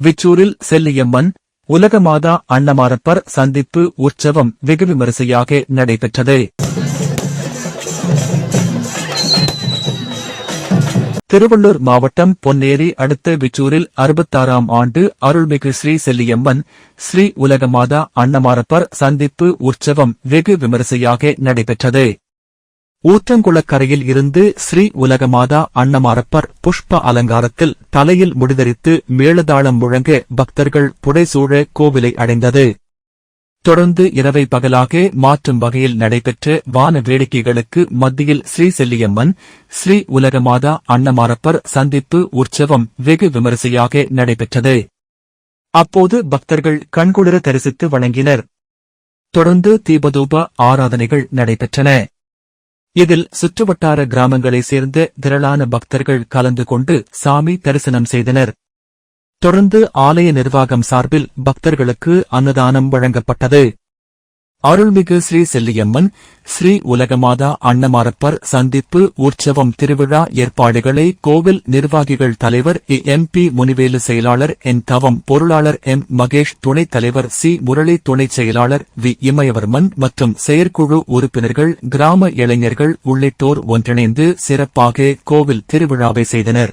விச்சூரில் செல்லியம்மன் உலகமாதா அன்னமாரப்பர் சந்திப்பு உற்சவம் வெகு விமரிசையாக நடைபெற்றது. திருவள்ளூர் மாவட்டம் பொன்னேரி அடுத்த விச்சூரில் அறுபத்தாறாம் ஆண்டு அருள்மிகு ஸ்ரீ செல்லியம்மன் ஸ்ரீ உலகமாதா அன்னமாரப்பர் சந்திப்பு உற்சவம் வெகு விமரிசையாக நடைபெற்றது. ஊற்றங்குளக்கரையில் இருந்து ஸ்ரீ உலகமாதா அன்னமாரப்பர் புஷ்ப அலங்காரத்தில் தலையில் முடிதறித்து மேளதாளம் முழங்க பக்தர்கள் புடைசூழ கோவிலை அடைந்தது. தொடர்ந்து இரவை பகலாக மாற்றும் வகையில் நடைபெற்ற வான வேடிக்கைகளுக்கு மத்தியில் ஸ்ரீ செல்லியம்மன் ஸ்ரீ உலகமாதா அன்னமாரப்பர் சந்திப்பு உற்சவம் வெகு விமரிசையாக நடைபெற்றது. அப்போது பக்தர்கள் கண்குளிர தரிசித்து வழங்கினர் தொடர்ந்து தீபதூப ஆராதனைகள் நடைபெற்றன. இதில் சுற்றுவட்டார கிராமங்களைச் சேர்ந்த திரளான பக்தர்கள் கலந்து கொண்டு சாமி தரிசனம் செய்தனர். தொடர்ந்து ஆலய நிர்வாகம் சார்பில் பக்தர்களுக்கு அன்னதானம் வழங்கப்பட்டது. அருள்மிகு ஸ்ரீ செல்லியம்மன் ஸ்ரீ உலகமாதா அன்னமாரப்பர் சந்திப்பு உற்சவம் திருவிழா ஏற்பாடுகளை கோவில் நிர்வாகிகள் தலைவர் இ. எம். பி. முனிவேலு செயலாளர் என். தவம் பொருளாளர் எம். மகேஷ் துணைத் தலைவர் சி. முரளி துணைச் செயலாளர் வி. இமயவர்மன் மற்றும் செயற்குழு உறுப்பினர்கள் கிராம இளைஞர்கள் உள்ளிட்டோர் ஒன்றிணைந்து சிறப்பாக கோவில் திருவிழாவை செய்தனர்.